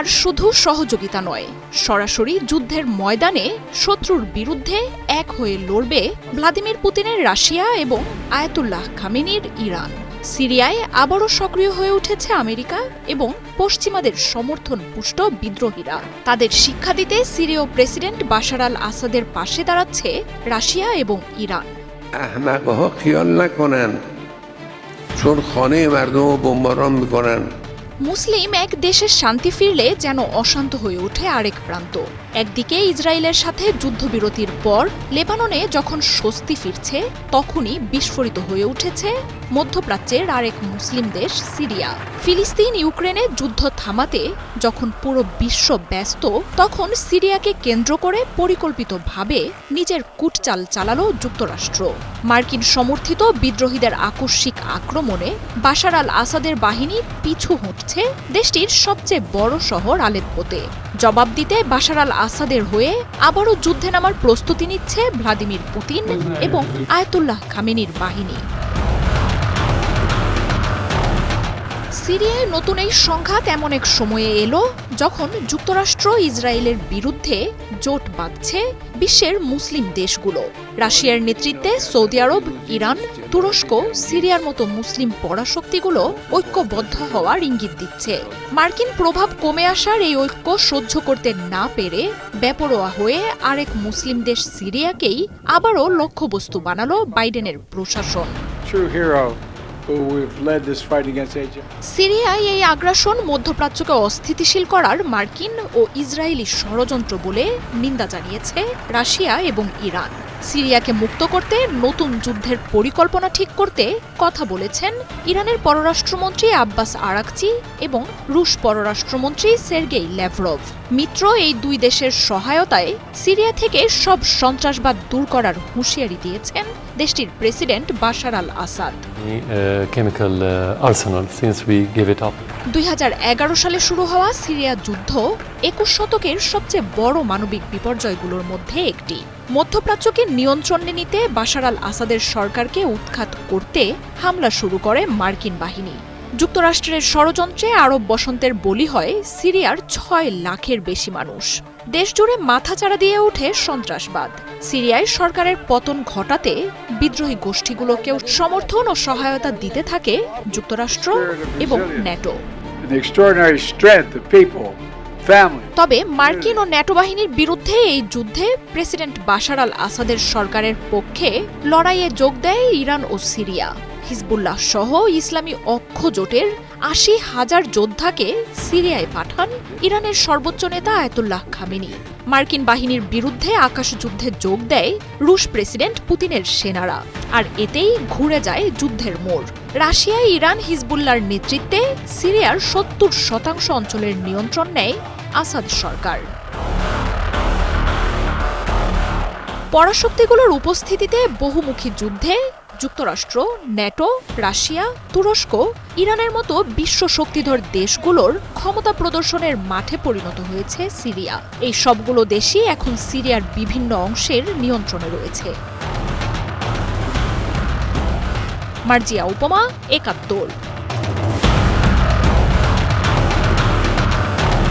আর শুধু সহযোগিতা নয় সরাসরি যুদ্ধের ময়দানে শত্রুর বিরুদ্ধে এক হয়ে লড়বে ভ্লাদিমির পুতিনের রাশিয়া এবং আয়াতুল্লাহ খামেনির ইরান সিরিয়ায় আবারও সক্রিয় হয়ে উঠেছে আমেরিকা এবং পশ্চিমাদের সমর্থন পুষ্ট বিদ্রোহীরা তাদের শিক্ষা দিতে সিরীয় প্রেসিডেন্ট বাশার আল আসাদের পাশে দাঁড়াচ্ছে রাশিয়া এবং ইরান احمقه ها خیال نکنن چون خانه مردم رو بمباران میکنن মুসলিম এক দেশের শান্তি ফিরলে যেন অশান্ত হয়ে ওঠে আরেক প্রান্ত। একদিকে ইসরায়েলের সাথে যুদ্ধবিরতির পর লেবাননে যখন স্বস্তি ফিরছে, তখনই বিস্ফোরিত হয়ে উঠেছে মধ্যপ্রাচ্যের আরেক মুসলিম দেশ সিরিয়া। ফিলিস্তিন ইউক্রেনে যুদ্ধ থামাতে যখন পুরো বিশ্ব ব্যস্ত, তখন সিরিয়াকে কেন্দ্র করে পরিকল্পিতভাবে নিজের কুটচাল চালালো যুক্তরাষ্ট্র। মার্কিন সমর্থিত বিদ্রোহীদের আকস্মিক আক্রমণে বাশার আল আসাদের বাহিনী পিছু হটছে। দেশটির সবচেয়ে বড় শহর আলেপ্পোতে। জবাব দিতে বাশার আল আসাদের হয়ে আবারও যুদ্ধে নামার প্রস্তুতি নিচ্ছে ভ্লাদিমির পুতিন এবং আয়তুল্লাহ খামেনির বাহিনী। সিরিয়ায় নতুন এই সংঘাত এমন এক সময়ে এলো যখন যুক্তরাষ্ট্র ইসরায়েলের বিরুদ্ধে জোট বাঁধছে বিশ্বের মুসলিম দেশগুলো। রাশিয়ার নেতৃত্বে সৌদি আরব, ইরান, তুরস্ক, সিরিয়ার মতো মুসলিম পরাশক্তিগুলো ঐক্যবদ্ধ হওয়ার ইঙ্গিত দিচ্ছে। মার্কিন প্রভাব কমে আসার এই ঐক্য সহ্য করতে না পেরে বেপরোয়া হয়ে আরেক মুসলিম দেশ সিরিয়াকেই আবারও লক্ষ্যবস্তু বানালো বাইডেনের প্রশাসন। সিরিয়ায় এই আগ্রাসন মধ্যপ্রাচ্যকে অস্থিতিশীল করার মার্কিন ও ইসরায়েলি ষড়যন্ত্র বলে নিন্দা জানিয়েছে রাশিয়া এবং ইরান। সিরিয়াকে মুক্ত করতে, নতুন যুদ্ধের পরিকল্পনা ঠিক করতে কথা বলেছেন ইরানের পররাষ্ট্রমন্ত্রী আব্বাস আরাকচি এবং রুশ পররাষ্ট্রমন্ত্রী সের্গেই ল্যাভরভ। মিত্র এই দুই দেশের সহায়তায় সিরিয়া থেকে সব সন্ত্রাসবাদ দূর করার হুঁশিয়ারি দিয়েছেন দেশটির president Bashar al Assad. Uh, uh. দুই হাজার এগারো সালে শুরু হওয়া সিরিয়া যুদ্ধ একুশ শতকের সবচেয়ে বড় মানবিক বিপর্যয়গুলোর মধ্যে একটি। মধ্যপ্রাচ্যকে নিয়ন্ত্রণে নিতে বাশার আল আসাদের সরকারকে উৎখাত করতে হামলা শুরু করে মার্কিন বাহিনী। যুক্তরাষ্ট্রের ষড়যন্ত্রে আরব বসন্তের বলি হয় সিরিয়ার ছয় লাখের বেশি মানুষ। দেশজুড়ে মাথাচাড়া দিয়ে ওঠে সন্ত্রাসবাদ। সিরিয়ায় সরকারের পতন ঘটাতে বিদ্রোহী গোষ্ঠীগুলোকেও সমর্থন ও সহায়তা দিতে থাকে যুক্তরাষ্ট্র এবং ন্যাটো. তবে মার্কিন ও ন্যাটো বাহিনীর বিরুদ্ধে এই যুদ্ধে প্রেসিডেন্ট বাশার আল আসাদের সরকারের পক্ষে লড়াইয়ে যোগ দেয় ইরান ও সিরিয়া। হিজবুল্লাহ সহ ইসলামী অক্ষ জোটের আশি হাজার যোদ্ধাকে সিরিয়ায় পাঠান ইরানের সর্বোচ্চ নেতা আয়াতুল্লাহ খামেনি। মার্কিন বাহিনীর বিরুদ্ধে আকাশযুদ্ধে যোগ দেয় রুশ প্রেসিডেন্ট পুতিনের সেনারা। আর এতেই ঘুরে যায় যুদ্ধের মোড়। রাশিয়ায় ইরান হিজবুল্লার নেতৃত্বে সিরিয়ার সত্তর শতাংশ অঞ্চলের নিয়ন্ত্রণ নেয় আসাদ সরকার। পরাশক্তিগুলোর উপস্থিতিতে বহুমুখী যুদ্ধে যুক্তরাষ্ট্র, ন্যাটো, রাশিয়া, তুরস্ক, ইরানের মতো বিশ্ব শক্তিধর দেশগুলোর ক্ষমতা প্রদর্শনের মাঠে পরিণত হয়েছে সিরিয়া। এই সবগুলো দেশই এখন সিরিয়ার বিভিন্ন অংশের নিয়ন্ত্রণে রয়েছে। মার্জিয়া উপমা, একাত্তর।